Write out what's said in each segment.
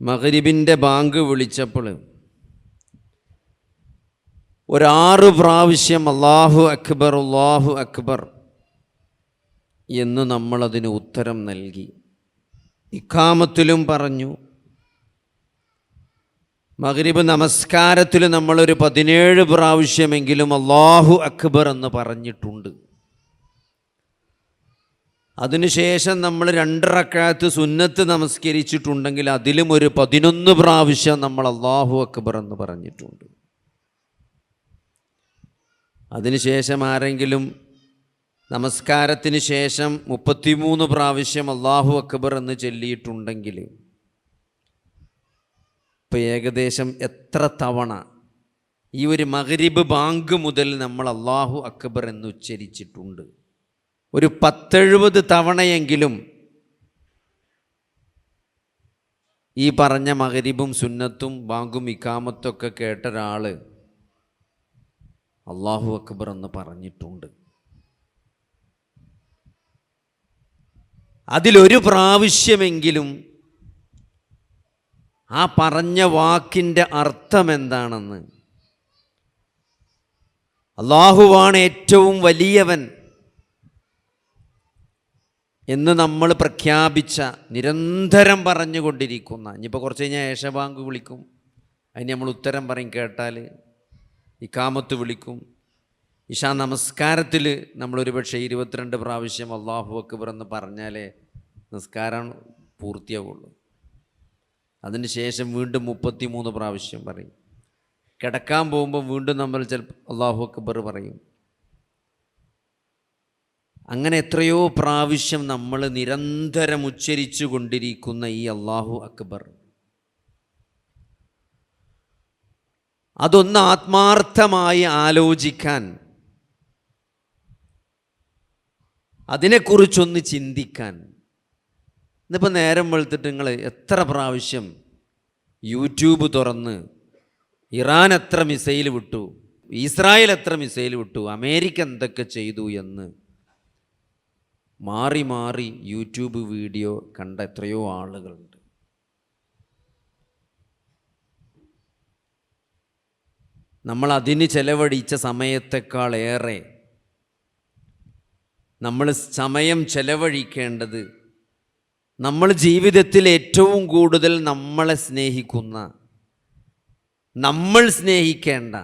മകരിബിന്റെ bank വിളിച്ചപ്പോൾ ഒരാറ് പ്രാവശ്യം അള്ളാഹു അക്ബർ അള്ളാഹു അക്ബർ എന്ന് നമ്മളതിന് ഉത്തരം നൽകി. ഇക്കാമത്തിലും പറഞ്ഞു മകരിബ് നമസ്കാരത്തിൽ നമ്മളൊരു പതിനേഴ് പ്രാവശ്യമെങ്കിലും അള്ളാഹു അക്ബർ എന്ന് പറഞ്ഞിട്ടുണ്ട്. അതിനുശേഷം നമ്മൾ രണ്ടറക്കാലത്ത് സുന്നത്ത് നമസ്കരിച്ചിട്ടുണ്ടെങ്കിൽ അതിലും ഒരു പതിനൊന്ന് പ്രാവശ്യം നമ്മൾ അള്ളാഹു അക്ബർ എന്ന് പറഞ്ഞിട്ടുണ്ട്. അതിനുശേഷം ആരെങ്കിലും നമസ്കാരത്തിന് ശേഷം മുപ്പത്തിമൂന്ന് പ്രാവശ്യം അള്ളാഹു അക്ബർ എന്ന് ചൊല്ലിയിട്ടുണ്ടെങ്കിൽ ഇപ്പം ഏകദേശം എത്ര തവണ ഈ ഒരു മഗ്രിബ് ബാങ്ക് മുതൽ നമ്മൾ അള്ളാഹു അക്ബർ എന്ന് ഉച്ചരിച്ചിട്ടുണ്ട്. ഒരു പത്തെഴുപത് തവണയെങ്കിലും ഈ പറഞ്ഞ മകരിബും സുന്നത്തും ബാങ്കും ഇക്കാമത്തൊക്കെ കേട്ട ഒരാൾ അള്ളാഹു അക്ബർ എന്ന് പറഞ്ഞിട്ടുണ്ട്. അതിലൊരു പ്രാവശ്യമെങ്കിലും ആ പറഞ്ഞ വാക്കിന്റെ അർത്ഥം എന്താണെന്ന് അള്ളാഹുവാണ് ഏറ്റവും വലിയവൻ. എന്ന് നമ്മൾ പ്രഖ്യാപിച്ച നിരന്തരം പറഞ്ഞുകൊണ്ടിരിക്കുന്ന ഇനിയിപ്പോൾ കുറച്ച് കഴിഞ്ഞാൽ ഏഷബാങ്ക് വിളിക്കും. അതിന് നമ്മൾ ഉത്തരം പറയും കേട്ടാൽ ഇക്കാമത്ത് വിളിക്കും. ഇഷാ നമസ്കാരത്തിൽ നമ്മളൊരു പക്ഷേ ഇരുപത്തിരണ്ട് പ്രാവശ്യം അള്ളാഹു അക്ബർ എന്ന് പറഞ്ഞാലേ നിസ്കാരം പൂർത്തിയാവുള്ളൂ. അതിന് ശേഷം വീണ്ടും മുപ്പത്തി മൂന്ന് പ്രാവശ്യം പറയും. കിടക്കാൻ പോകുമ്പോൾ വീണ്ടും നമ്മൾ ചിലപ്പോൾ അള്ളാഹു അക്ബർ പറയും. അങ്ങനെ എത്രയോ പ്രാവശ്യം നമ്മൾ നിരന്തരം ഉച്ചരിച്ചു കൊണ്ടിരിക്കുന്ന ഈ അള്ളാഹു അക്ബർ. അതൊന്ന് ആത്മാർത്ഥമായി ആലോചിക്കാൻ അതിനെക്കുറിച്ചൊന്ന് ചിന്തിക്കാൻ. ഇന്നിപ്പോൾ നേരം വെളുത്തിട്ട് നിങ്ങൾ എത്ര പ്രാവശ്യം യൂട്യൂബ് തുറന്ന് ഇറാൻ എത്ര മിസൈൽ വിട്ടു ഇസ്രായേൽ എത്ര മിസൈൽ വിട്ടു അമേരിക്ക എന്തൊക്കെ ചെയ്തു എന്ന് മാറി മാറി യൂട്യൂബ് വീഡിയോ കണ്ട എത്രയോ ആളുകളുണ്ട്. നമ്മൾ അതിന് ചെലവഴിച്ച സമയത്തെക്കാളേറെ നമ്മൾ സമയം ചെലവഴിക്കേണ്ടത് നമ്മൾ ജീവിതത്തിൽ ഏറ്റവും കൂടുതൽ നമ്മളെ സ്നേഹിക്കുന്ന നമ്മൾ സ്നേഹിക്കേണ്ട.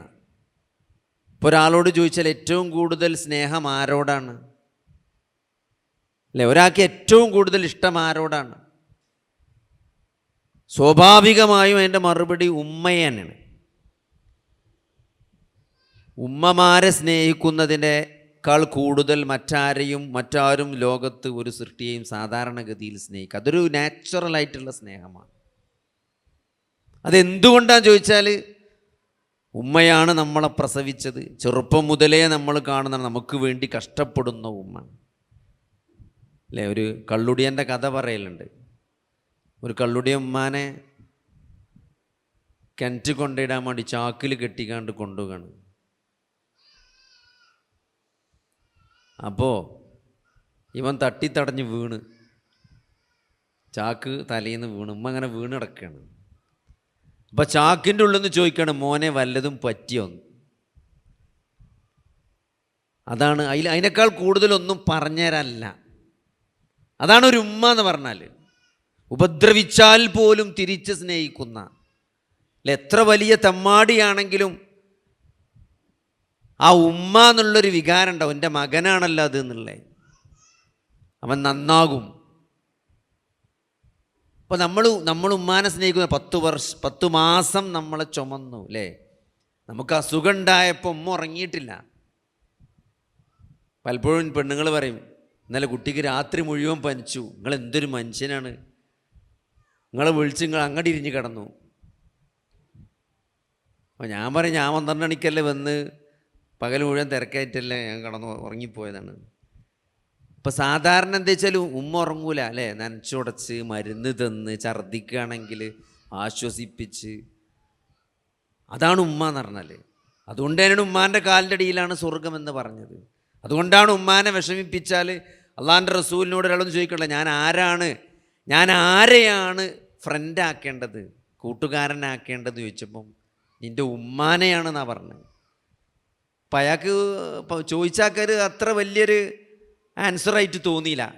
ഒരാളോട് ചോദിച്ചാൽ ഏറ്റവും കൂടുതൽ സ്നേഹം ആരോടാണ്? അല്ലെ? ഒരാൾക്ക് ഏറ്റവും കൂടുതൽ ഇഷ്ടം ആരോടാണ്? സ്വാഭാവികമായും അതിന്റെ മറുപടി ഉമ്മയാണ് ഉമ്മമാരെ സ്നേഹിക്കുന്നതിനേക്കാൾ കൂടുതൽ മറ്റാരെയും മറ്റാരും ലോകത്ത് ഒരു സൃഷ്ടിയെയും സാധാരണഗതിയിൽ സ്നേഹിക്കുക അതൊരു നാച്ചുറലായിട്ടുള്ള സ്നേഹമാണ്. അതെന്തുകൊണ്ടാണെന്ന് ചോദിച്ചാൽ ഉമ്മയാണ് നമ്മളെ പ്രസവിച്ചത്. ചെറുപ്പം മുതലേ നമ്മൾ കാണുന്ന നമുക്ക് വേണ്ടി കഷ്ടപ്പെടുന്ന ഉമ്മ. അല്ലേ? ഒരു കള്ളുടിയന്റെ കഥ പറയലുണ്ട്. ഒരു കള്ളുടിയ ഉമ്മാനെ കിണറ്റ് കൊണ്ടിടാൻ വേണ്ടി ചാക്കിൽ കെട്ടിക്കാണ്ട് കൊണ്ടുപോകാണ് അപ്പോൾ ഇവൻ തട്ടിത്തടഞ്ഞ് വീണ്. ചാക്ക് തലയിൽ നിന്ന് വീണ്. ഉമ്മ അങ്ങനെ വീണ് കിടക്കുകയാണ്. അപ്പം ചാക്കിന്റെ ഉള്ളിൽ നിന്ന് ചോദിക്കുകയാണ് മോനെ വല്ലതും പറ്റിയോ? അതാണ്. അതിൽ അതിനേക്കാൾ കൂടുതലൊന്നും പറഞ്ഞുതരല്ല അതാണ് ഒരു ഉമ്മ എന്ന് പറഞ്ഞാൽ ഉപദ്രവിച്ചാൽ പോലും തിരിച്ച് സ്നേഹിക്കുന്ന. എത്ര വലിയ തെമ്മാടിയാണെങ്കിലും ആ ഉമ്മ എന്നുള്ളൊരു വികാരം ഉണ്ടാവും എന്റെ മകനാണല്ലോ അത് എന്നുള്ളത് അവൻ നന്നാകും. അപ്പോൾ നമ്മൾ നമ്മൾ ഉമ്മാനെ സ്നേഹിക്കുന്ന പത്ത് വർഷ പത്ത് മാസം നമ്മളെ ചുമന്നു അല്ലേ? നമുക്ക് അസുഖം ഉണ്ടായപ്പോൾ ഉമ്മ ഉറങ്ങിയിട്ടില്ല. പലപ്പോഴും പെണ്ണുങ്ങൾ പറയും ഇന്നലെ കുട്ടിക്ക് രാത്രി മുഴുവൻ പനിച്ചു. നിങ്ങൾ എന്തൊരു മനുഷ്യനാണ്? നിങ്ങളെ വിളിച്ച് നിങ്ങൾ അങ്ങോട്ട് ഇരിഞ്ഞ് കിടന്നു. അപ്പോൾ ഞാൻ പറയും ഞാൻ പന്ത്രണ്ട് മണിക്കല്ലേ വന്ന് പകൽ മുഴുവൻ തിരക്കായിട്ടല്ലേ ഞാൻ കിടന്നു ഉറങ്ങിപ്പോയതാണ്. ഇപ്പം സാധാരണ എന്താ വെച്ചാൽ ഉമ്മ ഉറങ്ങൂല അല്ലേ? നനച്ചുടച്ച് മരുന്ന് തന്ന് ഛർദ്ദിക്കുകയാണെങ്കിൽ ആശ്വസിപ്പിച്ച്. അതാണ് ഉമ്മ എന്ന് പറഞ്ഞാൽ അതുകൊണ്ട് തന്നെയാണ് ഉമ്മാന്റെ കാലിന്റെ അടിയിലാണ് സ്വർഗം എന്ന് പറഞ്ഞത്. അതുകൊണ്ടാണ് ഉമ്മാനെ വിഷമിപ്പിച്ചാൽ അള്ളാഹാന്റെ റസൂലിനോട് ഒരാളൊന്ന് ചോദിക്കണ്ട ഞാൻ ആരാണ്? ഞാൻ ആരെയാണ് ഫ്രണ്ടാക്കേണ്ടത് കൂട്ടുകാരനാക്കേണ്ടത്? ചോദിച്ചപ്പം നിന്റെ ഉമ്മാനെയാണെന്നാണ് പറഞ്ഞത്. അപ്പം അയാൾക്ക് ചോദിച്ചാക്കാർ അത്ര വലിയൊരു ആൻസറായിട്ട് തോന്നിയില്ല.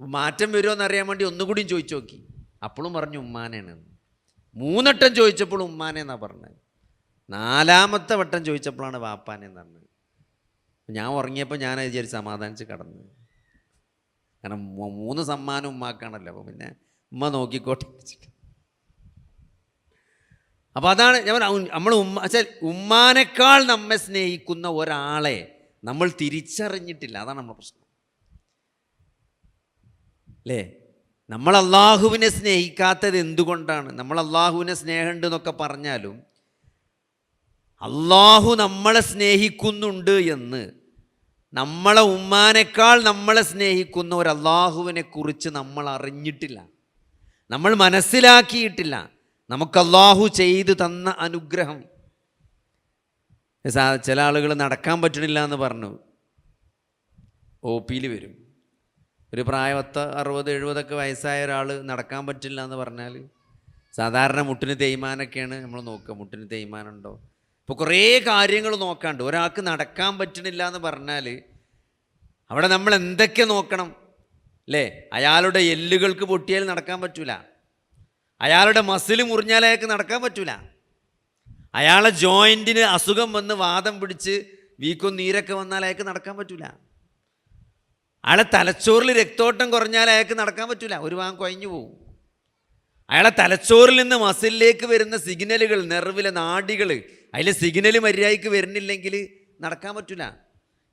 മാറ്റം വരുമോ എന്നറിയാൻ വേണ്ടി ഒന്നുകൂടിയും ചോദിച്ചു നോക്കി. അപ്പോഴും പറഞ്ഞു ഉമ്മാനെയാണ്. മൂന്നെട്ടം ചോദിച്ചപ്പോൾ ഉമ്മാനെന്നാണ് പറഞ്ഞത്. നാലാമത്തെ വട്ടം ചോദിച്ചപ്പോഴാണ് വാപ്പാനെന്ന് പറഞ്ഞത്. ഞാൻ ഉറങ്ങിയപ്പോൾ ഞാൻ വിചാരിച്ച് സമാധാനിച്ച് കടന്നു. കാരണം മൂന്ന് സമ്മാനം ഉമ്മാക്കാണല്ലോ. അപ്പോൾ പിന്നെ ഉമ്മ നോക്കിക്കോട്ടെ വെച്ചിട്ട്. അപ്പോൾ അതാണ് ഞാൻ നമ്മൾ ഉമ്മ ഉമ്മാനേക്കാൾ നമ്മെ സ്നേഹിക്കുന്ന ഒരാളെ നമ്മൾ തിരിച്ചറിഞ്ഞിട്ടില്ല. അതാണ് നമ്മുടെ പ്രശ്നം. അല്ലേ? നമ്മൾ അള്ളാഹുവിനെ സ്നേഹിക്കാത്തത് എന്തുകൊണ്ടാണ്? നമ്മൾ അള്ളാഹുവിനെ സ്നേഹമുണ്ട് എന്നൊക്കെ പറഞ്ഞാലും അള്ളാഹു നമ്മളെ സ്നേഹിക്കുന്നുണ്ട് എന്ന് നമ്മളെ ഉമ്മാനേക്കാൾ നമ്മളെ സ്നേഹിക്കുന്ന ഒരു അള്ളാഹുവിനെ കുറിച്ച് നമ്മൾ അറിഞ്ഞിട്ടില്ല. നമ്മൾ മനസ്സിലാക്കിയിട്ടില്ല. നമുക്ക് അള്ളാഹു ചെയ്തു തന്ന അനുഗ്രഹം. ചില ആളുകൾ നടക്കാൻ പറ്റണില്ല എന്ന് പറഞ്ഞു. ഒ പിയിൽ വരും. ഒരു പ്രായവത്ത പത്ത് അറുപത് എഴുപതൊക്കെ വയസ്സായ ഒരാൾ നടക്കാൻ പറ്റില്ല എന്ന് പറഞ്ഞാൽ സാധാരണ മുട്ടിന് തേയ്മാനൊക്കെയാണ് നമ്മൾ നോക്കുക. മുട്ടിന് തേയ്മാനുണ്ടോ ഇപ്പോൾ കുറേ കാര്യങ്ങൾ നോക്കാണ്ട്. ഒരാൾക്ക് നടക്കാൻ പറ്റണില്ല എന്ന് പറഞ്ഞാൽ അവിടെ നമ്മൾ എന്തൊക്കെ നോക്കണം? അല്ലേ അയാളുടെ എല്ലുകൾക്ക് പൊട്ടിയാൽ നടക്കാൻ പറ്റൂല. അയാളുടെ മസിൽ മുറിഞ്ഞാൽ അയാൾക്ക് നടക്കാൻ പറ്റൂല. അയാളെ ജോയിന്റിന് അസുഖം വന്ന് വാദം പിടിച്ച് വീക്കും നീരൊക്കെ വന്നാൽ അയാൾക്ക് നടക്കാൻ പറ്റൂല. അയാളെ തലച്ചോറിൽ രക്തോട്ടം കുറഞ്ഞാൽ അയാൾക്ക് നടക്കാൻ പറ്റൂല. ഒരു വാങ്ങ കുഴഞ്ഞു പോവും. അയാളെ തലച്ചോറിൽ നിന്ന് മസിലിലേക്ക് വരുന്ന സിഗ്നലുകൾ നെർവിലെ നാഡികൾ അതിലെ സിഗ്നൽ മര്യാദയ്ക്ക് വരുന്നില്ലെങ്കിൽ നടക്കാൻ പറ്റില്ല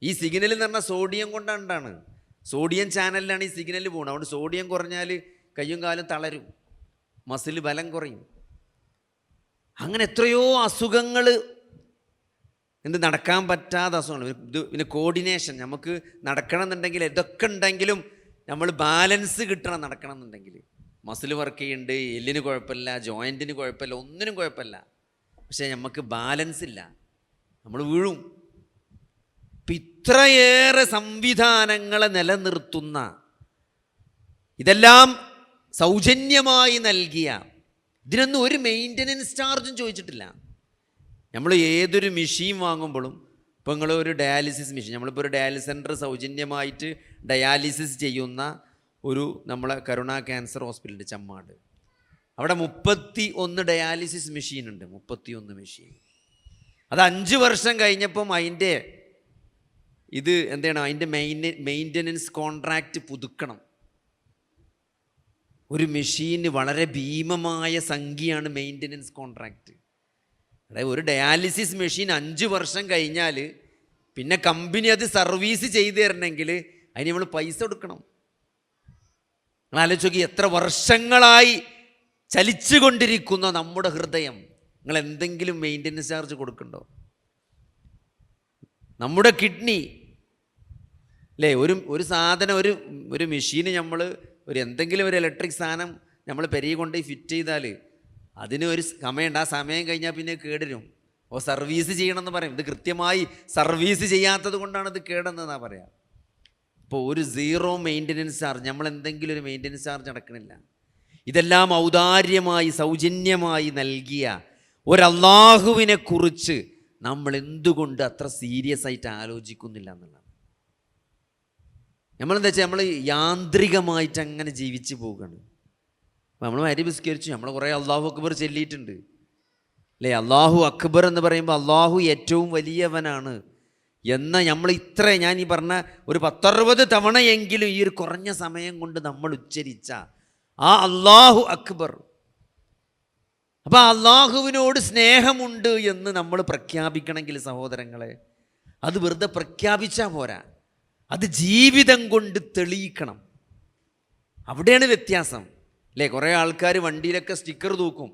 ഈ സിഗ്നൽ എന്ന് പറഞ്ഞാൽ സോഡിയം കൊണ്ടാണ് സോഡിയം ചാനലിലാണ് ഈ സിഗ്നൽ പോകുന്നത്. അതുകൊണ്ട് സോഡിയം കുറഞ്ഞാൽ കയ്യും കാലും തളരും. മസിൽ ബലം കുറയും. അങ്ങനെ എത്രയോ അസുഖങ്ങൾ എന്ത് നടക്കാൻ പറ്റാത്ത അസുഖങ്ങൾ ഇത് പിന്നെ കോർഡിനേഷൻ നമുക്ക് നടക്കണം എന്നുണ്ടെങ്കിൽ ഇതൊക്കെ ഉണ്ടെങ്കിലും നമ്മൾ ബാലൻസ് കിട്ടണം നടക്കണം എന്നുണ്ടെങ്കിൽ മസിൽ വർക്ക് ചെയ്യുന്നുണ്ട് എല്ലിന് കുഴപ്പമില്ല ജോയിന്റിന് കുഴപ്പമില്ല ഒന്നിനും കുഴപ്പമില്ല. പക്ഷേ നമുക്ക് ബാലൻസ് ഇല്ല. നമ്മൾ വീഴും. ഇത്രയേറെ സംവിധാനങ്ങളെ നിലനിർത്തുന്ന ഇതെല്ലാം സൗജന്യമായി നൽകിയ ഇതിനൊന്നും ഒരു മെയിന്റനൻസ് ചാർജും ചോദിച്ചിട്ടില്ല. നമ്മൾ ഏതൊരു മെഷീൻ വാങ്ങുമ്പോഴും ഇപ്പോൾ നിങ്ങൾ ഒരു ഡയാലിസിസ് മെഷീൻ നമ്മളിപ്പോൾ ഒരു ഡയാലിസിസ് സെന്റർ സൗജന്യമായിട്ട് ഡയാലിസിസ് ചെയ്യുന്ന ഒരു നമ്മളെ കരുണ ക്യാൻസർ ഹോസ്പിറ്റലിന്റെ ചമ്മാട്. അവിടെ മുപ്പത്തി ഒന്ന് ഡയാലിസിസ് മെഷീൻ ഉണ്ട് മുപ്പത്തി ഒന്ന് മെഷീൻ. അത് അഞ്ച് വർഷം കഴിഞ്ഞപ്പം അതിന്റെ ഇത് എന്താണ് അതിന്റെ മെയിൻ മെയിന്റനൻസ് കോൺട്രാക്റ്റ് പുതുക്കണം. ഒരു മെഷീന് വളരെ ഭീമമായ സംഖ്യയാണ് മെയിന്റനൻസ് കോൺട്രാക്റ്റ് അതായത് ഒരു ഡയാലിസിസ് മെഷീൻ അഞ്ച് വർഷം കഴിഞ്ഞാൽ പിന്നെ കമ്പനി അത് സർവീസ് ചെയ്തു തരണമെങ്കിൽ അതിന് നമ്മൾ പൈസ കൊടുക്കണം. നിങ്ങൾ ആലോചിച്ച് നോക്കി എത്ര വർഷങ്ങളായി ചലിച്ചുകൊണ്ടിരിക്കുന്ന നമ്മുടെ ഹൃദയം നിങ്ങൾ എന്തെങ്കിലും മെയിന്റനൻസ് ചാർജ് കൊടുക്കണ്ടോ? നമ്മുടെ കിഡ്നി അല്ലേ ഒരു ഒരു സാധനം ഒരു ഒരു മെഷീന് നമ്മൾ ഒരു എന്തെങ്കിലും ഒരു ഇലക്ട്രിക് സാധനം നമ്മൾ പെരിയ കൊണ്ട് ഫിറ്റ് ചെയ്താൽ അതിന് ഒരു സമയമുണ്ട് ആ സമയം കഴിഞ്ഞാൽ പിന്നെ കേടരും ഓ സർവീസ് ചെയ്യണമെന്ന് പറയും. ഇത് കൃത്യമായി സർവീസ് ചെയ്യാത്തത് കൊണ്ടാണ് ഇത് കേടെന്നതാണ് പറയാം. ഇപ്പോൾ ഒരു സീറോ മെയിന്റനൻസ് ചാർജ് നമ്മൾ എന്തെങ്കിലും ഒരു മെയിന്റനൻസ് ചാർജ് അടക്കണില്ല ഇതെല്ലാം ഔദാര്യമായി സൗജന്യമായി നൽകിയ ഒരല്ലാഹുവിനെ കുറിച്ച് നമ്മൾ എന്തുകൊണ്ട് അത്ര സീരിയസ് ആയിട്ട് ആലോചിക്കുന്നില്ല എന്നുള്ളതാണ്. നമ്മളെന്താ വെച്ചാൽ നമ്മൾ യാന്ത്രികമായിട്ട് അങ്ങനെ ജീവിച്ചു പോവുകയാണ്. നമ്മൾ അരി വിസ്കരിച്ചു നമ്മൾ കുറേ അള്ളാഹു അക്ബർ ചൊല്ലിയിട്ടുണ്ട്. അല്ലേ അള്ളാഹു അക്ബർ എന്ന് പറയുമ്പോൾ അള്ളാഹു ഏറ്റവും വലിയവനാണ് എന്ന നമ്മൾ ഇത്ര ഞാൻ ഈ പറഞ്ഞ ഒരു പത്തറുപത് തവണയെങ്കിലും ഈ ഒരു കുറഞ്ഞ സമയം കൊണ്ട് നമ്മൾ ഉച്ചരിച്ച ആ അള്ളാഹു അക്ബർ. അപ്പോൾ അള്ളാഹുവിനോട് സ്നേഹമുണ്ട് എന്ന് നമ്മൾ പ്രഖ്യാപിക്കണമെങ്കിൽ സഹോദരങ്ങളെ അത് വെറുതെ പ്രഖ്യാപിച്ചാൽ പോരാ. അത് ജീവിതം കൊണ്ട് തെളിയിക്കണം. അവിടെയാണ് വ്യത്യാസം. അല്ലേ കുറേ ആൾക്കാർ വണ്ടിയിലൊക്കെ സ്റ്റിക്കർ തൂക്കും.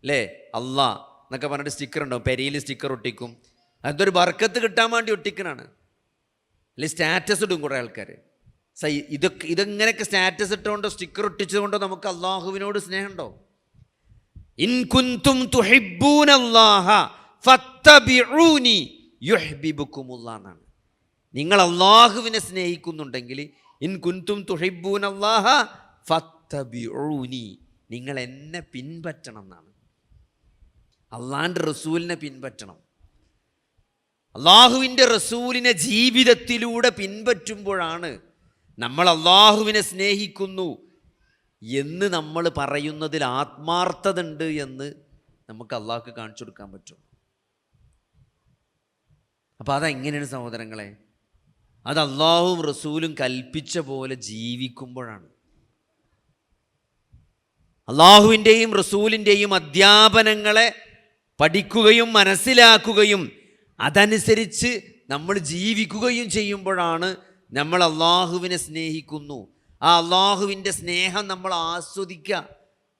അല്ലേ അള്ളാ എന്നൊക്കെ പറഞ്ഞിട്ട് സ്റ്റിക്കർ ഉണ്ടാവും. പെരയിൽ സ്റ്റിക്കർ ഒട്ടിക്കും. അതൊരു ബർക്കത്ത് കിട്ടാൻ വേണ്ടി ഒട്ടിക്കണാണ് അല്ലെങ്കിൽ സ്റ്റാറ്റസ് ഇടും കുറേ ആൾക്കാർ സൈ ഇതൊക്കെ ഇതെങ്ങനെയൊക്കെ സ്റ്റാറ്റസ് ഇട്ടുകൊണ്ടോ സ്റ്റിക്കർ ഒട്ടിച്ചതുകൊണ്ടോ നമുക്ക് അള്ളാഹുവിനോട് സ്നേഹമുണ്ടോ? ഇൻകുന്തും യുഹ്ബിബുക്കുമുല്ലാ എന്നാണ്. നിങ്ങൾ അള്ളാഹുവിനെ സ്നേഹിക്കുന്നുണ്ടെങ്കിൽ ഇൻ കുന്തും അല്ലാഹ ഫത്തബിഊനി നിങ്ങൾ എന്നെ പിൻപറ്റണം എന്നാണ്. അള്ളാഹിന്റെ റസൂലിനെ പിൻപറ്റണം. അള്ളാഹുവിന്റെ റസൂലിനെ ജീവിതത്തിലൂടെ പിൻപറ്റുമ്പോഴാണ് നമ്മൾ അള്ളാഹുവിനെ സ്നേഹിക്കുന്നു എന്ന് നമ്മൾ പറയുന്നതിൽ ആത്മാർത്ഥതുണ്ട് എന്ന് നമുക്ക് അള്ളാഹ്ക്ക് കാണിച്ചു കൊടുക്കാൻ പറ്റും. അപ്പോൾ അതെങ്ങനെയാണ് സഹോദരങ്ങളെ? അത് അള്ളാഹും റസൂലും കൽപ്പിച്ച പോലെ ജീവിക്കുമ്പോഴാണ്. അള്ളാഹുവിന്റെയും റസൂലിന്റെയും അധ്യാപനങ്ങളെ പഠിക്കുകയും മനസ്സിലാക്കുകയും അതനുസരിച്ച് നമ്മൾ ജീവിക്കുകയും ചെയ്യുമ്പോഴാണ് നമ്മൾ അള്ളാഹുവിനെ സ്നേഹിക്കുന്നു. ആ അള്ളാഹുവിന്റെ സ്നേഹം നമ്മൾ ആസ്വദിക്കുക.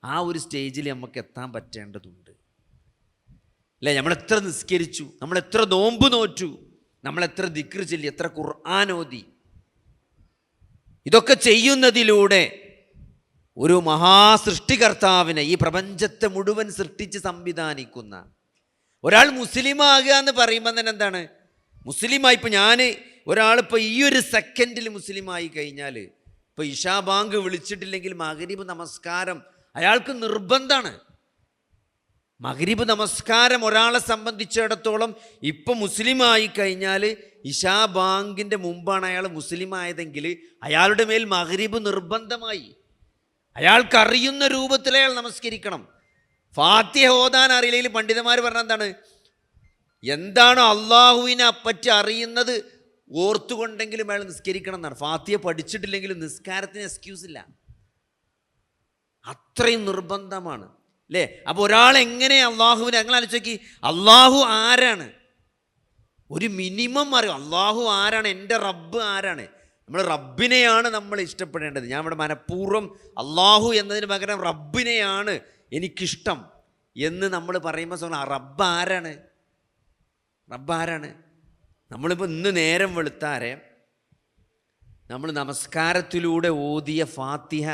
ആ ഒരു സ്റ്റേജിൽ നമുക്ക് എത്താൻ പറ്റേണ്ടതുണ്ട്. അല്ലേ? നമ്മൾ എത്ര നിസ്കരിച്ചു? നമ്മൾ എത്ര നോമ്പ് നോറ്റു? നമ്മൾ എത്ര ദിക്ർ ചൊല്ലി? എത്ര ഖുർആൻ ഓതി? ഇതൊക്കെ ചെയ്യുന്നതിലൂടെ ഒരു മഹാസൃഷ്ടികർത്താവിനെ ഈ പ്രപഞ്ചത്തെ മുഴുവൻ സൃഷ്ടിച്ച് സംവിധാനിക്കുന്ന. ഒരാൾ മുസ്ലിമാകുക എന്ന് പറയുമ്പോൾ തന്നെ എന്താണ്? മുസ്ലിമായി ഇപ്പം ഞാൻ ഒരാളിപ്പോൾ ഈ ഒരു സെക്കൻഡിൽ മുസ്ലിമായി കഴിഞ്ഞാൽ ഇപ്പോൾ ഇഷാ ബാങ്ക് വിളിച്ചിട്ടില്ലെങ്കിൽ മകരീബ് നമസ്കാരം അയാൾക്ക് നിർബന്ധമാണ് മഗ്രിബ് നമസ്കാരം ഒരാളെ സംബന്ധിച്ചിടത്തോളം ഇപ്പം മുസ്ലിമായി കഴിഞ്ഞാൽ ഇഷാ ബാങ്കിന്റെ മുമ്പാണ് അയാൾ മുസ്ലിം ആയതെങ്കിൽ അയാളുടെ മേൽ മഗ്രിബ് നിർബന്ധമായി. അയാൾക്കറിയുന്ന രൂപത്തിൽ അയാൾ നമസ്കരിക്കണം. ഫാത്തിഹ ഓതാൻ അറിയില്ലെങ്കിൽ പണ്ഡിതന്മാർ പറഞ്ഞ എന്താണ്? എന്താണോ അള്ളാഹുവിനെ അപ്പറ്റി അറിയുന്നത്? ഓർത്തുകൊണ്ടെങ്കിലും അയാൾ നിസ്കരിക്കണം എന്നാണ്. ഫാത്തിയ പഠിച്ചിട്ടില്ലെങ്കിലും നിസ്കാരത്തിന് എക്സ്ക്യൂസ് ഇല്ല. അത്രയും നിർബന്ധമാണ്. അല്ലേ അപ്പോൾ ഒരാൾ എങ്ങനെ അള്ളാഹുവിനെ അങ്ങനെ ആലോചിക്കി അള്ളാഹു ആരാണ്? ഒരു മിനിമം അറിയും അള്ളാഹു ആരാണ്? എന്റെ റബ്ബ് ആരാണ്? നമ്മൾ റബ്ബിനെയാണ് നമ്മൾ ഇഷ്ടപ്പെടേണ്ടത്. ഞാൻ ഇവിടെ മനഃപൂർവം അള്ളാഹു എന്നതിന് പകരം റബ്ബിനെയാണ് എനിക്കിഷ്ടം എന്ന് നമ്മൾ പറയുമ്പോൾ റബ്ബ് ആരാണ്? റബ്ബ് ആരാണ്? നമ്മളിപ്പോൾ ഇന്ന് നേരം വെളുത്താരെ നമ്മൾ നമസ്കാരത്തിലൂടെ ഓതിയ ഫാത്തിഹ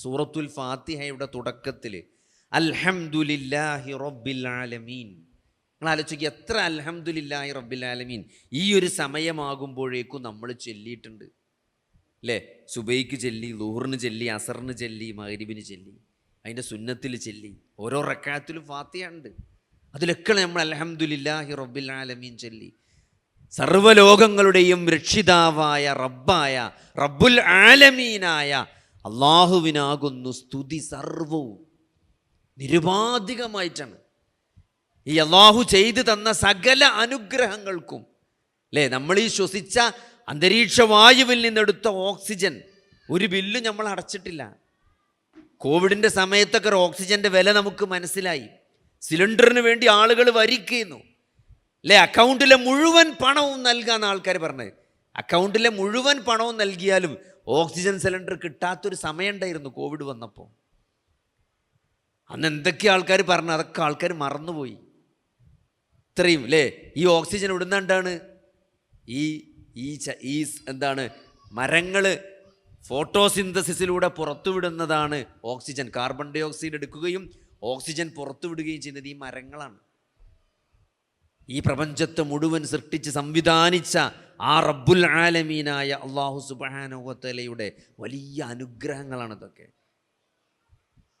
സൂറത്തുൽ ഫാത്തിഹയുടെ തുടക്കത്തിൽ അൽഹംദുലില്ലാഹി റബ്ബിൽ ആലമീൻ. നിങ്ങൾ ആലോചിക്കുക എത്ര അൽഹംദുലില്ലാഹി റബ്ബിൽ ആലമീൻ. ഈ ഒരു സമയമാകുമ്പോഴേക്കും നമ്മൾ ചൊല്ലിയിട്ടുണ്ട്. അല്ലേ സുബൈക്ക് ചെല്ലി ലൂഹറിന് ചെല്ലി അസറിന് ചെല്ലി മഹരിബിന് ചെല്ലി അതിന്റെ സുന്നത്തിൽ ചെല്ലി. ഓരോ റക്കാത്തിലും ഫാത്തിയുണ്ട് അതിലൊക്കെ നമ്മൾ അലഹമുല്ലാഹി റബ്ബിൽ ആലമീൻ ചൊല്ലി. സർവലോകങ്ങളുടെയും രക്ഷിതാവായ റബ്ബായ റബ്ബുൽ ആലമീനായ അള്ളാഹുവിനാകുന്നു സ്തുതി സർവവും. നിരുപാധികമായിട്ടാണ്. ഈ അള്ളാഹു ചെയ്തു തന്ന സകല അനുഗ്രഹങ്ങൾക്കും അല്ലേ? നമ്മൾ ഈ ശ്വസിച്ച അന്തരീക്ഷ വായുവിൽ നിന്നെടുത്ത ഓക്സിജൻ ഒരു ബില്ല് നമ്മൾ അടച്ചിട്ടില്ല. കോവിഡിന്റെ സമയത്തൊക്കെ ഓക്സിജന്റെ വില നമുക്ക് മനസ്സിലായി. സിലിണ്ടറിന് വേണ്ടി ആളുകൾ വരിക്കുന്നു അല്ലേ? അക്കൗണ്ടിലെ മുഴുവൻ പണവും നൽകാന്ന് ആൾക്കാർ പറഞ്ഞത് അക്കൗണ്ടിലെ മുഴുവൻ പണവും നൽകിയാലും ഓക്സിജൻ സിലിണ്ടർ കിട്ടാത്തൊരു സമയമുണ്ടായിരുന്നു കോവിഡ് വന്നപ്പോൾ. അന്ന് എന്തൊക്കെ ആൾക്കാർ പറഞ്ഞു അതൊക്കെ ആൾക്കാർ മറന്നുപോയി. ഇത്രയും അല്ലേ? ഈ ഓക്സിജൻ ഇവിടുന്നുണ്ടാണ് ഈ ഈ ഈ എന്താണ് മരങ്ങൾ ഫോട്ടോസിന്തസിസിലൂടെ പുറത്തുവിടുന്നതാണ് ഓക്സിജൻ. കാർബൺ ഡൈ ഓക്സൈഡ് എടുക്കുകയും ഓക്സിജൻ പുറത്തുവിടുകയും ചെയ്യുന്നത് ഈ മരങ്ങളാണ്. ഈ പ്രപഞ്ചത്തെ മുഴുവൻ സൃഷ്ടിച്ച് സംവിധാനിച്ച ആ റബ്ബുൽ ആലമീനായ അള്ളാഹു സുബാനുവത്തലയുടെ വലിയ അനുഗ്രഹങ്ങളാണ് ഇതൊക്കെ.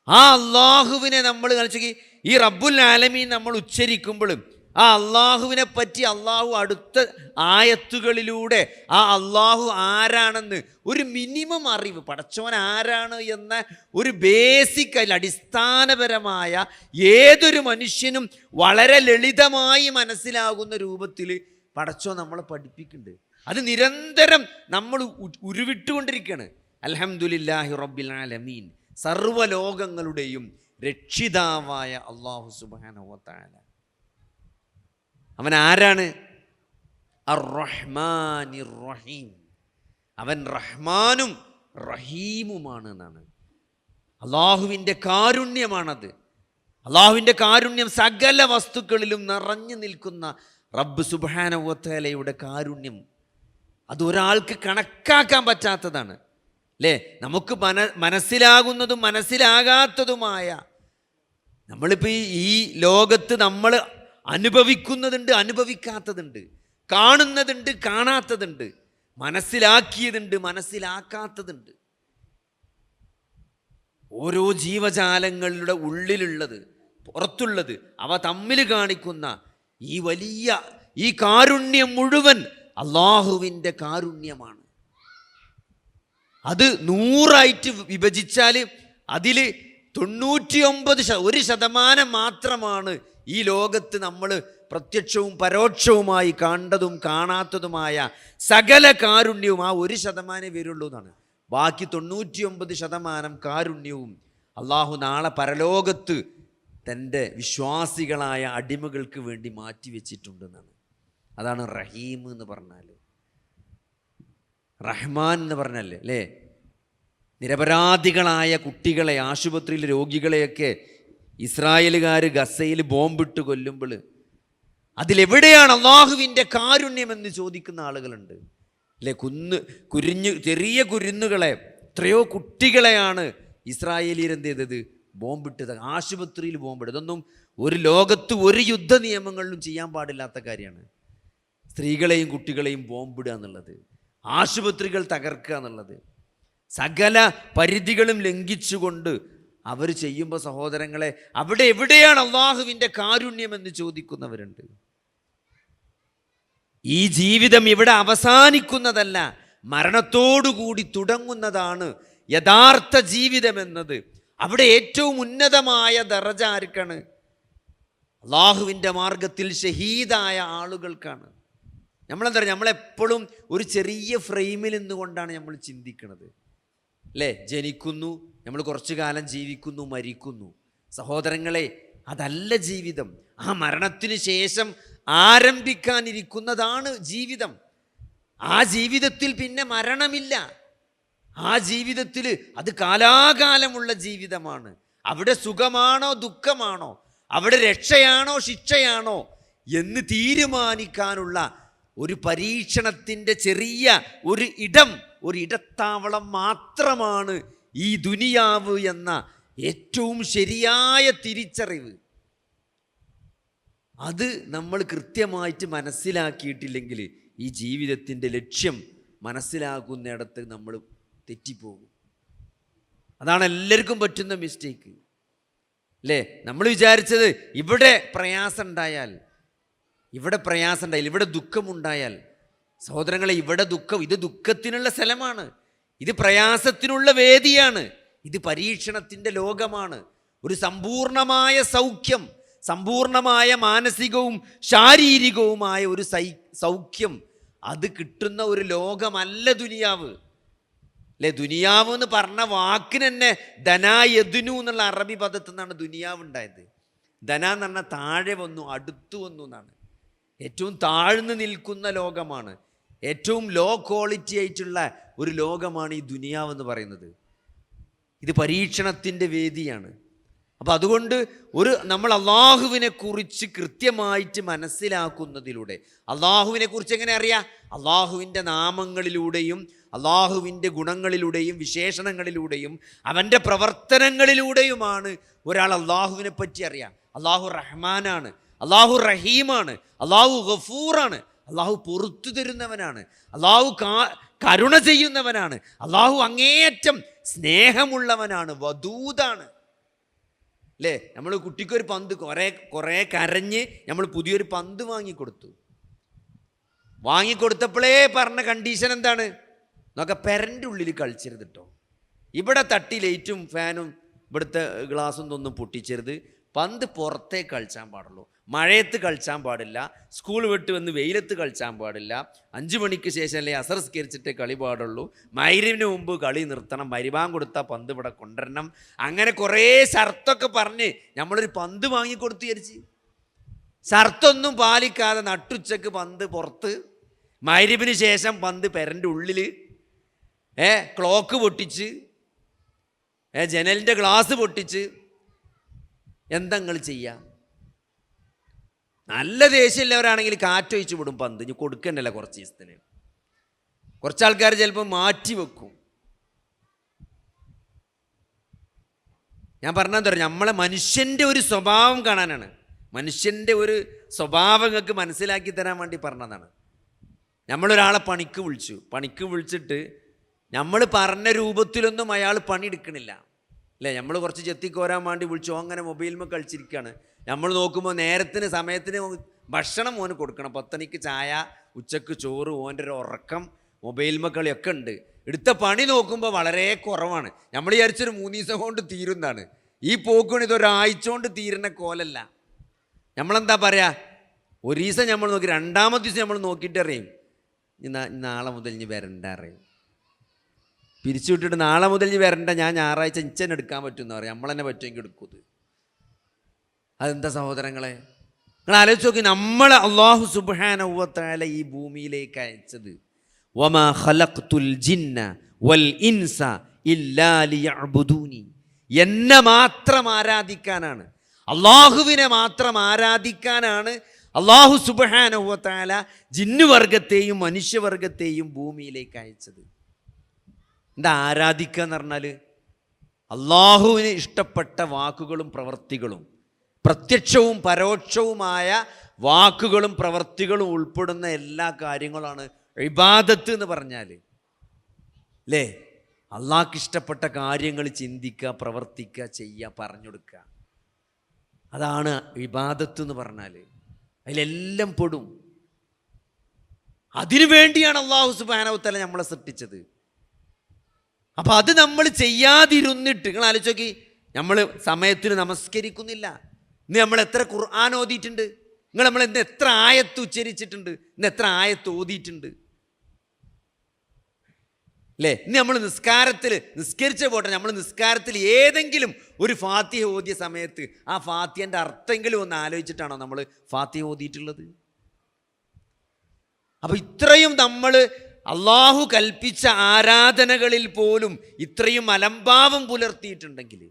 ആ അള്ളാഹുവിനെ നമ്മൾ കളിച്ചു ഈ റബ്ബുൽ ആലമീൻ നമ്മൾ ഉച്ചരിക്കുമ്പോഴും ആ അള്ളാഹുവിനെ പറ്റി അള്ളാഹു അടുത്ത ആയത്തുകളിലൂടെ ആ അള്ളാഹു ആരാണെന്ന് ഒരു മിനിമം അറിവ് പടച്ചോൻ ആരാണ് എന്ന ഒരു ബേസിക് അതിൽ അടിസ്ഥാനപരമായ ഏതൊരു മനുഷ്യനും വളരെ ലളിതമായി മനസ്സിലാകുന്ന രൂപത്തിൽ പടച്ചോ നമ്മളെ പഠിപ്പിക്കുന്നുണ്ട്. അത് നിരന്തരം നമ്മൾ ഉരുവിട്ടുകൊണ്ടിരിക്കുകയാണ്. അലഹമുല്ലാഹി റബ്ബിൽ ആലമീൻ. സർവലോകങ്ങളുടെയും രക്ഷിതാവായ അള്ളാഹു സുബാനവത്താല അവൻ ആരാണ് റഹീം അവൻ റഹ്മാനും റഹീമുമാണ് എന്നാണ്. അള്ളാഹുവിന്റെ കാരുണ്യമാണത്. അള്ളാഹുവിന്റെ കാരുണ്യം സകല വസ്തുക്കളിലും നിറഞ്ഞു നിൽക്കുന്ന റബ്ബ് സുബാനവത്തലയുടെ കാരുണ്യം അതൊരാൾക്ക് കണക്കാക്കാൻ പറ്റാത്തതാണ്. അല്ലേ? നമുക്ക് മന മനസ്സിലാകുന്നതും മനസ്സിലാകാത്തതുമായ നമ്മളിപ്പോൾ ഈ ലോകത്ത് നമ്മൾ അനുഭവിക്കുന്നതുണ്ട് അനുഭവിക്കാത്തതുണ്ട്. കാണുന്നതുണ്ട് കാണാത്തതുണ്ട്. മനസ്സിലാക്കിയതുണ്ട് മനസ്സിലാക്കാത്തതുണ്ട്. ഓരോ ജീവജാലങ്ങളുടെ ഉള്ളിലുള്ളത് പുറത്തുള്ളത് അവ തമ്മിൽ കാണിക്കുന്ന ഈ വലിയ ഈ കാരുണ്യം മുഴുവൻ അള്ളാഹുവിന്റെ കാരുണ്യമാണ്. അത് നൂറായിട്ട് വിഭജിച്ചാൽ അതിൽ തൊണ്ണൂറ്റിയൊമ്പത് ഒരു ശതമാനം മാത്രമാണ് ഈ ലോകത്ത് നമ്മൾ പ്രത്യക്ഷവും പരോക്ഷവുമായി കണ്ടതും കാണാത്തതുമായ സകല കാരുണ്യവും ആ ഒരു ശതമാനേ വരുള്ളൂ എന്നാണ്. ബാക്കി തൊണ്ണൂറ്റിയൊമ്പത് ശതമാനം കാരുണ്യവും അള്ളാഹു നാളെ പരലോകത്ത് തന്റെ വിശ്വാസികളായ അടിമകൾക്ക് വേണ്ടി മാറ്റിവെച്ചിട്ടുണ്ടെന്നാണ് അതാണ് റഹീം എന്ന് പറഞ്ഞാൽ റഹ്മാൻ എന്ന് പറഞ്ഞല്ലേ? അല്ലേ? നിരപരാധികളായ കുട്ടികളെ ആശുപത്രിയിലെ രോഗികളെയൊക്കെ ഇസ്രായേലുകാർ ഗസയിൽ ബോംബിട്ട് കൊല്ലുമ്പോൾ അതിലെവിടെയാണ് അള്ളാഹുവിന്റെ കാരുണ്യമെന്ന് ചോദിക്കുന്ന ആളുകളുണ്ട്. അല്ലേ കുന്ന് കുരിഞ്ഞു ചെറിയ കുരുന്നുകളെ എത്രയോ കുട്ടികളെയാണ് ഇസ്രായേലിയർ എന്ത് ചെയ്തത്? ബോംബിട്ടത് ആശുപത്രിയിൽ ബോംബിട്ടത്. ഇതൊന്നും ഒരു ലോകത്ത് ഒരു യുദ്ധ നിയമങ്ങളിലും ചെയ്യാൻ പാടില്ലാത്ത കാര്യമാണ്. സ്ത്രീകളെയും കുട്ടികളെയും ബോംബിടുക എന്നുള്ളത് ആശുപത്രികൾ തകർക്കുക എന്നുള്ളത് സകല പരിധികളും ലംഘിച്ചുകൊണ്ട് അവർ ചെയ്യുമ്പോൾ സഹോദരങ്ങളെ അവിടെ എവിടെയാണ് അള്ളാഹുവിന്റെ കാരുണ്യം എന്ന് ചോദിക്കുന്നവരുണ്ട്. ഈ ജീവിതം ഇവിടെ അവസാനിക്കുന്നതല്ല മരണത്തോടുകൂടി തുടങ്ങുന്നതാണ് യഥാർത്ഥ ജീവിതം എന്നത് അവിടെ ഏറ്റവും ഉന്നതമായ ദറജ ആർക്കാണ്? അള്ളാഹുവിന്റെ മാർഗത്തിൽ ഷഹീദായ ആളുകൾക്കാണ്. നമ്മളെന്താ പറയുക നമ്മളെപ്പോഴും ഒരു ചെറിയ ഫ്രെയിമിൽ നിന്നുകൊണ്ടാണ് നമ്മൾ ചിന്തിക്കുന്നത് അല്ലേ ജനിക്കുന്നു നമ്മൾ കുറച്ചു കാലം ജീവിക്കുന്നു മരിക്കുന്നു. സഹോദരങ്ങളെ അതല്ല ജീവിതം. ആ മരണത്തിന് ശേഷം ആരംഭിക്കാനിരിക്കുന്നതാണ് ജീവിതം. ആ ജീവിതത്തിൽ പിന്നെ മരണമില്ല. ആ ജീവിതത്തിൽ അത് കാലാകാലമുള്ള ജീവിതമാണ്. അവിടെ സുഖമാണോ ദുഃഖമാണോ? അവിടെ രക്ഷയാണോ ശിക്ഷയാണോ? എന്ന് തീരുമാനിക്കാനുള്ള ഒരു പരീക്ഷണത്തിന്റെ ചെറിയ ഒരു ഇടം ഒരു ഇടത്താവളം മാത്രമാണ് ഈ ദുനിയാവ് എന്ന ഏറ്റവും ശരിയായ തിരിച്ചറിവ്. അത് നമ്മൾ കൃത്യമായിട്ട് മനസ്സിലാക്കിയിട്ടില്ലെങ്കിൽ ഈ ജീവിതത്തിന്റെ ലക്ഷ്യം മനസ്സിലാക്കുന്നിടത്ത് നമ്മൾ തെറ്റിപ്പോകും. അതാണ് എല്ലാവർക്കും പറ്റുന്ന മിസ്റ്റേക്ക് അല്ലേ? നമ്മൾ വിചാരിച്ചത് ഇവിടെ പ്രയാസം ഉണ്ടായാൽ ഇവിടെ പ്രയാസം ഉണ്ടായാൽ ഇവിടെ ദുഃഖമുണ്ടായാൽ സഹോദരങ്ങളെ ഇവിടെ ദുഃഖം ഇത് ദുഃഖത്തിനുള്ള സ്ഥലമാണ്. ഇത് പ്രയാസത്തിനുള്ള വേദിയാണ്. ഇത് പരീക്ഷണത്തിന്റെ ലോകമാണ്. ഒരു സമ്പൂർണമായ സൗഖ്യം സമ്പൂർണമായ മാനസികവും ശാരീരികവുമായ ഒരു സൈ സൗഖ്യം. അത് കിട്ടുന്ന ഒരു ലോകമല്ല ദുനിയാവ്. അല്ലെ? ദുനിയാവ് എന്ന് പറഞ്ഞ വാക്കിന് തന്നെ ധനായതുനു എന്നുള്ള അറബി പദത്തിൽ നിന്നാണ് ദുനിയാവ് ഉണ്ടായത്. ധന എന്ന് പറഞ്ഞാൽ താഴെ വന്നു അടുത്തു വന്നു എന്നാണ്. ഏറ്റവും താഴ്ന്നു നിൽക്കുന്ന ലോകമാണ്. ഏറ്റവും ലോ ക്വാളിറ്റി ആയിട്ടുള്ള ഒരു ലോകമാണ് ഈ ദുനിയാവെന്ന് പറയുന്നത്. ഇത് പരീക്ഷണത്തിന്റെ വേദിയാണ്. അപ്പോൾ അതുകൊണ്ട് ഒരു നമ്മൾ അള്ളാഹുവിനെ കുറിച്ച് കൃത്യമായിട്ട് മനസ്സിലാക്കുന്നതിലൂടെ അള്ളാഹുവിനെ കുറിച്ച് എങ്ങനെ അറിയാം? അള്ളാഹുവിന്റെ നാമങ്ങളിലൂടെയും അള്ളാഹുവിന്റെ ഗുണങ്ങളിലൂടെയും വിശേഷണങ്ങളിലൂടെയും അവന്റെ പ്രവർത്തനങ്ങളിലൂടെയുമാണ് ഒരാൾ അള്ളാഹുവിനെ പറ്റി അറിയാം. അള്ളാഹു റഹ്മാനാണ് അള്ളാഹു റഹീമാണ് അള്ളാഹു ഗഫൂറാണ്. അള്ളാഹു പൊറത്തു തരുന്നവനാണ്. അള്ളാഹു കരുണ ചെയ്യുന്നവനാണ്. അള്ളാഹു അങ്ങേയറ്റം സ്നേഹമുള്ളവനാണ് വധൂതാണ്. അല്ലേ നമ്മൾ കുട്ടിക്കൊരു പന്ത് കുറേ കുറേ കരഞ്ഞ് നമ്മൾ പുതിയൊരു പന്ത് വാങ്ങിക്കൊടുത്തു. വാങ്ങിക്കൊടുത്തപ്പോഴേ പറഞ്ഞ കണ്ടീഷൻ എന്താണ്? നോക്ക പെരന്റെ ഉള്ളിൽ കളിച്ചരുത് കേട്ടോ ഇവിടെ തട്ടി ലൈറ്റും ഫാനും ഇവിടുത്തെ ഗ്ലാസും ഒന്നും പൊട്ടിച്ചരുത്. പന്ത് പുറത്തേ കളിച്ചാൻ പാടുള്ളൂ. മഴയത്ത് കളിച്ചാൻ പാടില്ല. സ്കൂൾ വിട്ട് വന്ന് വെയിലത്ത് കളിച്ചാൻ പാടില്ല. അഞ്ച് മണിക്ക് ശേഷം അല്ലെങ്കിൽ അസർസ്കരിച്ചിട്ടേ കളി പാടുള്ളൂ. മൈരിവിന് മുമ്പ് കളി നിർത്തണം. മരിവാൻ കൊടുത്താൽ പന്ത് ഇവിടെ കൊണ്ടുവരണം. അങ്ങനെ കുറേ ഷർത്തൊക്കെ പറഞ്ഞ് നമ്മളൊരു പന്ത് വാങ്ങിക്കൊടുത്തു വിചാരിച്ച്. ഷർത്തൊന്നും പാലിക്കാതെ നട്ടുച്ചക്ക് പന്ത് പുറത്ത്. മൈരിവിന് ശേഷം പന്ത് പെരന്റെ ഉള്ളിൽ ഏ ക്ലോക്ക് പൊട്ടിച്ച്. ഏ ജനലിന്റെ ഗ്ലാസ് പൊട്ടിച്ച്. എന്താ നിങ്ങൾ ചെയ്യുക നല്ല ദേഷ്യമുള്ളവരാണെങ്കിൽ കാറ്റൊഴിച്ച് വിടും പന്ത്. ഇനി കൊടുക്കണ്ടല്ല കുറച്ച് ദിവസത്തിന്. കുറച്ച് ആൾക്കാർ ചിലപ്പോൾ മാറ്റി വെക്കും. ഞാൻ പറഞ്ഞാൽ തരാം നമ്മളെ മനുഷ്യന്റെ ഒരു സ്വഭാവം കാണാനാണ്. മനുഷ്യന്റെ ഒരു സ്വഭാവങ്ങൾക്ക് മനസ്സിലാക്കി തരാൻ വേണ്ടി പറഞ്ഞതാണ്. നമ്മളൊരാളെ പണിക്ക് വിളിച്ചു. പണിക്ക് വിളിച്ചിട്ട് നമ്മൾ പറഞ്ഞ രൂപത്തിലൊന്നും അയാൾ പണിയെടുക്കണില്ല. അല്ലേ? നമ്മൾ കുറച്ച് ചെത്തിക്കോരാൻ വേണ്ടി വിളിച്ചോ. അങ്ങനെ മൊബൈലിൽ കളിച്ചിരിക്കുകയാണ് നമ്മൾ നോക്കുമ്പോൾ നേരത്തിന് സമയത്തിന് ഭക്ഷണം ഓന് കൊടുക്കണം. പത്തണിക്ക് ചായ ഉച്ചയ്ക്ക് ചോറ് ഓന്റെ ഒരു ഉറക്കം മൊബൈൽ കളിയൊക്കെ ഉണ്ട്. എടുത്ത പണി നോക്കുമ്പോൾ വളരെ കുറവാണ്. നമ്മൾ വിചാരിച്ചൊരു മൂന്ന് ദിവസം കൊണ്ട് തീരുന്നതാണ്. ഈ പോക്കുകൊണ്ട് ഇതൊരാഴ്ച കൊണ്ട് തീരുന്ന കോലല്ല. നമ്മളെന്താ പറയാ? ഒരു ദിവസം നമ്മൾ നോക്കി രണ്ടാമത്തെ ദിവസം നമ്മൾ നോക്കിയിട്ട് അറിയും നാളെ മുതൽ ഇനി വരണ്ട അറിയും. പിരിച്ചു വിട്ടിട്ട് നാളെ മുതൽ ഇനി വരണ്ട. ഞാൻ ഞായറാഴ്ച ഇച്ചനെ എടുക്കാൻ പറ്റുമെന്ന് പറയും. നമ്മൾ തന്നെ പറ്റുമെങ്കിൽ എടുക്കൂ ഇത്. അതെന്താ സഹോദരങ്ങളെ? നിങ്ങൾ ആലോചിച്ച് നോക്കി നമ്മൾ അള്ളാഹു സുബാനവത്താല ഈ ഭൂമിയിലേക്ക് അയച്ചത്. ജിന്ന വൽ ഇൻസ ഇല്ലാ എന്നെ മാത്രം ആരാധിക്കാനാണ്. അള്ളാഹുവിനെ മാത്രം ആരാധിക്കാനാണ് അള്ളാഹു സുബാനവത്താല ജിന്നുവർഗത്തെയും മനുഷ്യവർഗത്തെയും ഭൂമിയിലേക്ക് അയച്ചത്. എന്താ ആരാധിക്കുക എന്ന് പറഞ്ഞാൽ അള്ളാഹുവിന് ഇഷ്ടപ്പെട്ട വാക്കുകളും പ്രവൃത്തികളും പ്രത്യക്ഷവും പരോക്ഷവുമായ വാക്കുകളും പ്രവൃത്തികളും ഉൾപ്പെടുന്ന എല്ലാ കാര്യങ്ങളാണ് ഇബാദത്ത് എന്ന് പറഞ്ഞാൽ അല്ലേ അള്ളാഹ്ക്ക് ഇഷ്ടപ്പെട്ട കാര്യങ്ങൾ ചിന്തിക്കുക പ്രവർത്തിക്കുക ചെയ്യുക പറഞ്ഞുകൊടുക്കുക. അതാണ് ഇബാദത്ത് എന്ന് പറഞ്ഞാൽ അതിലെല്ലാം പെടും. അതിനു വേണ്ടിയാണ് അള്ളാഹു സുബാനവത്തല നമ്മളെ സൃഷ്ടിച്ചത്. അപ്പൊ അത് നമ്മൾ ചെയ്യാതിരുന്നിട്ട് നിങ്ങൾ ആലോചിച്ച് നോക്കി നമ്മൾ സമയത്തിന് നമസ്കരിക്കുന്നില്ല. ഇന്ന് നമ്മൾ എത്ര ഖുർആൻ ഓതിയിട്ടുണ്ട്? നിങ്ങൾ നമ്മൾ ഇന്ന് എത്ര ആയത്ത് ഉച്ചരിച്ചിട്ടുണ്ട്? ഇന്ന് എത്ര ആയത്ത് ഓതിയിട്ടുണ്ട്? അല്ലേ? ഇന്ന് നമ്മൾ നിസ്കാരത്തിൽ നിസ്കരിച്ച പോട്ടെ നമ്മൾ നിസ്കാരത്തിൽ ഏതെങ്കിലും ഒരു ഫാത്തിഹ ഓതിയ സമയത്ത് ആ ഫാത്തിഹന്റെ അർത്ഥമെങ്കിലും ഒന്ന് ആലോചിച്ചിട്ടാണോ നമ്മൾ ഫാത്തിഹ ഓതിയിട്ടുള്ളത്? അപ്പോൾ ഇത്രയും നമ്മൾ അള്ളാഹു കൽപ്പിച്ച ആരാധനകളിൽ പോലും ഇത്രയും അലംഭാവം പുലർത്തിയിട്ടുണ്ടെങ്കിൽ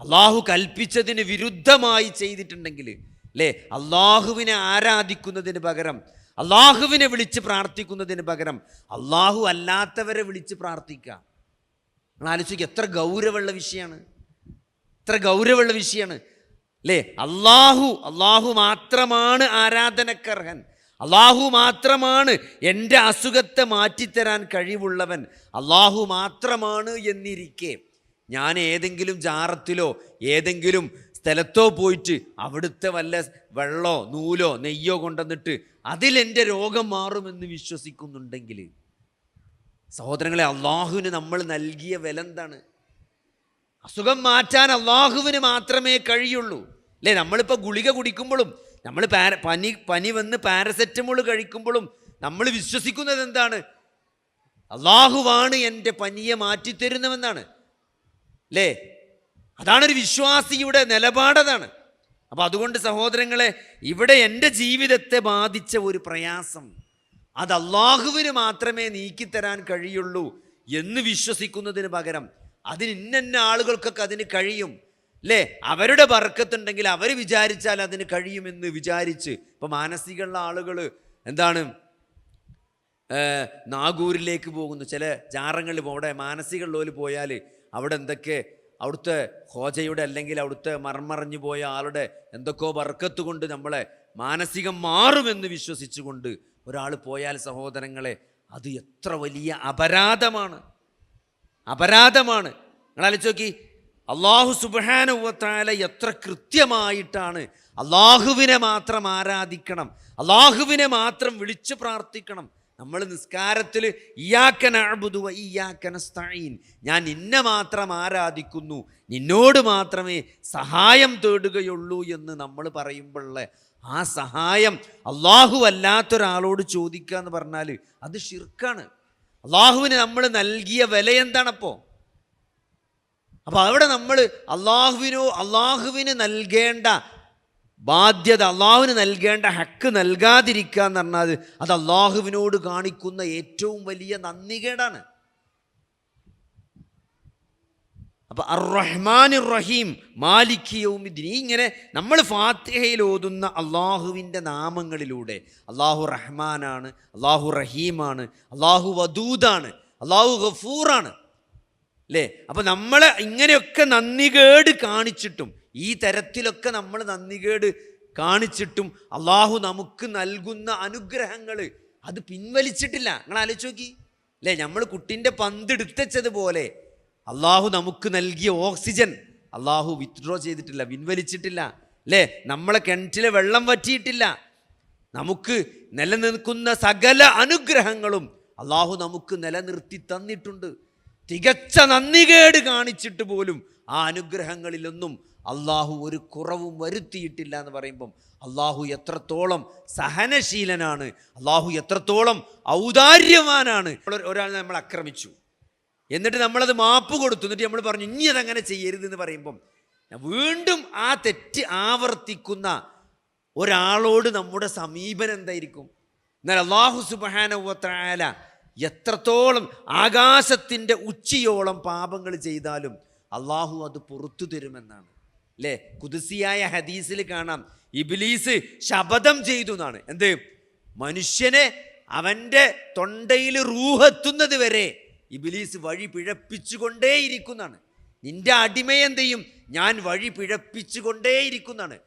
അള്ളാഹു കൽപ്പിച്ചതിന് വിരുദ്ധമായി ചെയ്തിട്ടുണ്ടെങ്കിൽ അല്ലേ അള്ളാഹുവിനെ ആരാധിക്കുന്നതിന് പകരം അള്ളാഹുവിനെ വിളിച്ച് പ്രാർത്ഥിക്കുന്നതിന് പകരം അള്ളാഹു അല്ലാത്തവരെ വിളിച്ച് പ്രാർത്ഥിക്കാം നിങ്ങൾ ആലോചിക്കുക എത്ര ഗൗരവമുള്ള വിഷയമാണ്. എത്ര ഗൗരവമുള്ള വിഷയമാണ്. അല്ലേ അള്ളാഹു അള്ളാഹു മാത്രമാണ് ആരാധനക്കർഹൻ. അള്ളാഹു മാത്രമാണ് എന്റെ അസുഖത്തെ മാറ്റിത്തരാൻ കഴിവുള്ളവൻ. അള്ളാഹു മാത്രമാണ് എന്നിരിക്കെ. ഞാൻ ഏതെങ്കിലും ജാറത്തിലോ ഏതെങ്കിലും സ്ഥലത്തോ പോയിട്ട് അവിടുത്തെ വല്ല വെള്ളോ നൂലോ നെയ്യോ കൊണ്ടുവന്നിട്ട് അതിലെന്റെ രോഗം മാറുമെന്ന് വിശ്വസിക്കുന്നുണ്ടെങ്കിൽ. സഹോദരങ്ങളെ അള്ളാഹുവിന് നമ്മൾ നൽകിയ വില എന്താണ്? അസുഖം മാറ്റാൻ അള്ളാഹുവിന് മാത്രമേ കഴിയുള്ളൂ. അല്ലേ? നമ്മളിപ്പോൾ ഗുളിക കുടിക്കുമ്പോഴും നമ്മൾ പാര പനി പനി വന്ന് പാരസെറ്റമോൾ കഴിക്കുമ്പോഴും നമ്മൾ വിശ്വസിക്കുന്നത് എന്താണ്? അള്ളാഹുവാണ് എന്റെ പനിയെ മാറ്റിത്തരുന്നവെന്നാണ്. അല്ലേ അതാണൊരു വിശ്വാസിയുടെ നിലപാടതാണ്. അപ്പോൾ അതുകൊണ്ട് സഹോദരങ്ങളെ ഇവിടെ എന്റെ ജീവിതത്തെ ബാധിച്ച ഒരു പ്രയാസം അത് അള്ളാഹുവിന് മാത്രമേ നീക്കിത്തരാൻ കഴിയുള്ളൂ എന്ന് വിശ്വസിക്കുന്നതിന് പകരം അതിന് ഇന്ന ആളുകൾക്കൊക്കെ അതിന് കഴിയും. അല്ലേ അവരുടെ ബർക്കത്തുണ്ടെങ്കിൽ അവർ വിചാരിച്ചാൽ അതിന് കഴിയുമെന്ന് വിചാരിച്ച്. ഇപ്പം മാനസികമുള്ള ആളുകൾ എന്താണ്? നാഗൂരിലേക്ക് പോകുന്നു. ചില ജാറങ്ങളിൽ അവിടെ മാനസികമുള്ളവർ പോയാൽ അവിടെ എന്തൊക്കെ അവിടുത്തെ ഹോജയുടെ അല്ലെങ്കിൽ അവിടുത്തെ മർമറിഞ്ഞു പോയ ആളുടെ എന്തൊക്കെയോ വർക്കത്ത് കൊണ്ട് നമ്മളെ മാനസികം മാറുമെന്ന് വിശ്വസിച്ചുകൊണ്ട് ഒരാൾ പോയാൽ സഹോദരങ്ങളെ അത് എത്ര വലിയ അപരാധമാണ്. അപരാധമാണ്. നിങ്ങൾ നോക്കി. അള്ളാഹു സുബാനുവത്താല എത്ര കൃത്യമായിട്ടാണ് അള്ളാഹുവിനെ മാത്രം ആരാധിക്കണം അള്ളാഹുവിനെ മാത്രം വിളിച്ചു പ്രാർത്ഥിക്കണം. നമ്മൾ നിസ്കാരത്തിൽ ഇയാക്കന അഴുതുവ ഇയാക്കനസ്തീൻ ഞാൻ നിന്നെ മാത്രം ആരാധിക്കുന്നു നിന്നോട് മാത്രമേ സഹായം തേടുകയുള്ളൂ എന്ന് നമ്മൾ പറയുമ്പോഴുള്ള ആ സഹായം അള്ളാഹു അല്ലാത്തൊരാളോട് ചോദിക്കുക എന്ന് പറഞ്ഞാൽ അത് ഷിർക്കാണ് അള്ളാഹുവിന് നമ്മൾ നൽകിയ വില എന്താണപ്പോൾ അപ്പോൾ അവിടെ നമ്മൾ അള്ളാഹുവിനോ അള്ളാഹുവിന് നൽകേണ്ട ബാധ്യത അള്ളാഹുവിന് നൽകേണ്ട ഹക്ക് നൽകാതിരിക്കുക എന്ന് പറഞ്ഞാൽ അത് അള്ളാഹുവിനോട് കാണിക്കുന്ന ഏറ്റവും വലിയ നന്ദികേടാണ്. അപ്പൊ അറഹ്മാൻ റഹ്മാൻ റഹീം മാലിക് യൗമിദ്ദീൻ ഇങ്ങനെ നമ്മൾ ഫാത്തിഹയിൽ ഓതുന്ന അള്ളാഹുവിന്റെ നാമങ്ങളിലൂടെ അള്ളാഹു റഹ്മാനാണ് അള്ളാഹു റഹീമാണ് അള്ളാഹു വദൂദാണ് അള്ളാഹു ഗഫൂറാണ്. അല്ലേ അപ്പം നമ്മൾ ഇങ്ങനെയൊക്കെ നന്ദികേട് കാണിച്ചിട്ടും ഈ തരത്തിലൊക്കെ നമ്മൾ നന്ദികേട് കാണിച്ചിട്ടും അള്ളാഹു നമുക്ക് നൽകുന്ന അനുഗ്രഹങ്ങൾ അത് പിൻവലിച്ചിട്ടില്ല. നിങ്ങൾ ആലോചിച്ച് നോക്കി. അല്ലേ നമ്മൾ കുട്ടിന്റെ പന്ത് എടുത്തച്ചതുപോലെ അള്ളാഹു നമുക്ക് നൽകിയ ഓക്സിജൻ അള്ളാഹു വിത്ഡ്രോ ചെയ്തിട്ടില്ല പിൻവലിച്ചിട്ടില്ല. അല്ലേ നമ്മളെ കിണറ്റിലെ വെള്ളം വറ്റിയിട്ടില്ല. നമുക്ക് നിലനിൽക്കുന്ന സകല അനുഗ്രഹങ്ങളും അള്ളാഹു നമുക്ക് നിലനിർത്തി തന്നിട്ടുണ്ട്. തികച്ച നന്ദികേട് കാണിച്ചിട്ട് പോലും ആ അനുഗ്രഹങ്ങളിലൊന്നും അള്ളാഹു ഒരു കുറവും വരുത്തിയിട്ടില്ല എന്ന് പറയുമ്പം അള്ളാഹു എത്രത്തോളം സഹനശീലനാണ് അള്ളാഹു എത്രത്തോളം ഔദാര്യവാനാണ്. ഒരാൾ നമ്മൾ ആക്രമിച്ചു. എന്നിട്ട് നമ്മളത് മാപ്പ് കൊടുത്തു. എന്നിട്ട് നമ്മൾ പറഞ്ഞു ഇനി അതങ്ങനെ ചെയ്യരുത് എന്ന് പറയുമ്പം വീണ്ടും ആ തെറ്റ് ആവർത്തിക്കുന്ന ഒരാളോട് നമ്മുടെ സമീപനം എന്തായിരിക്കും? എന്നാൽ അള്ളാഹു സുബാനവത്തായാല എത്രത്തോളം ആകാശത്തിന്റെ ഉച്ചിയോളം പാപങ്ങൾ ചെയ്താലും അള്ളാഹു അത് പുറത്തു തരുമെന്നാണ്. അല്ലേ കുതിസിയായ ഹദീസിൽ കാണാം. ഇബിലീസ് ശപഥം ചെയ്തു എന്നാണ്. എന്ത്? മനുഷ്യനെ അവന്റെ തൊണ്ടയിൽ റൂഹെത്തുന്നത് വരെ ഇബിലീസ് വഴി പിഴപ്പിച്ചുകൊണ്ടേയിരിക്കുന്നതാണ് നിന്റെ അടിമയെന്ത് ചെയ്യും? ഞാൻ വഴി പിഴപ്പിച്ചുകൊണ്ടേയിരിക്കുന്നതാണ്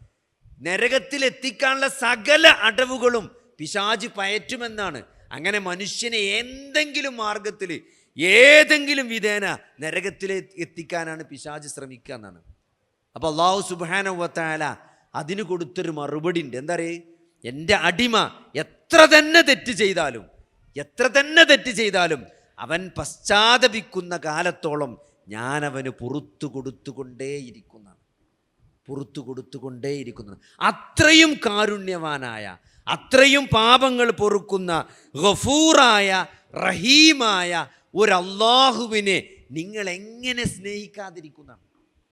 നരകത്തിൽ എത്തിക്കാനുള്ള സകല അടവുകളും പിശാജ് പയറ്റുമെന്നാണ്. അങ്ങനെ മനുഷ്യനെ എന്തെങ്കിലും മാർഗത്തിൽ ഏതെങ്കിലും വിധേന നരകത്തിൽ എത്തിക്കാനാണ് പിശാജ് ശ്രമിക്കുക എന്നാണ്. അപ്പോൾ അള്ളാഹു സുബാന വത്താല അതിന് കൊടുത്തൊരു മറുപടി ഉണ്ട് എന്താ പറയുക എന്റെ അടിമ എത്ര തന്നെ തെറ്റ് ചെയ്താലും എത്ര തന്നെ തെറ്റ് ചെയ്താലും അവൻ പശ്ചാത്തപിക്കുന്ന കാലത്തോളം ഞാൻ അവന് പുറത്തു കൊടുത്തുകൊണ്ടേയിരിക്കുന്നതാണ്. പുറത്തു കൊടുത്തുകൊണ്ടേയിരിക്കുന്നു അത്രയും കാരുണ്യവാനായ അത്രയും പാപങ്ങൾ പൊറുക്കുന്ന ഗഫൂറായ റഹീമായ ഒരു അള്ളാഹുവിനെ നിങ്ങൾ എങ്ങനെ സ്നേഹിക്കാതിരിക്കുന്നതാണ്?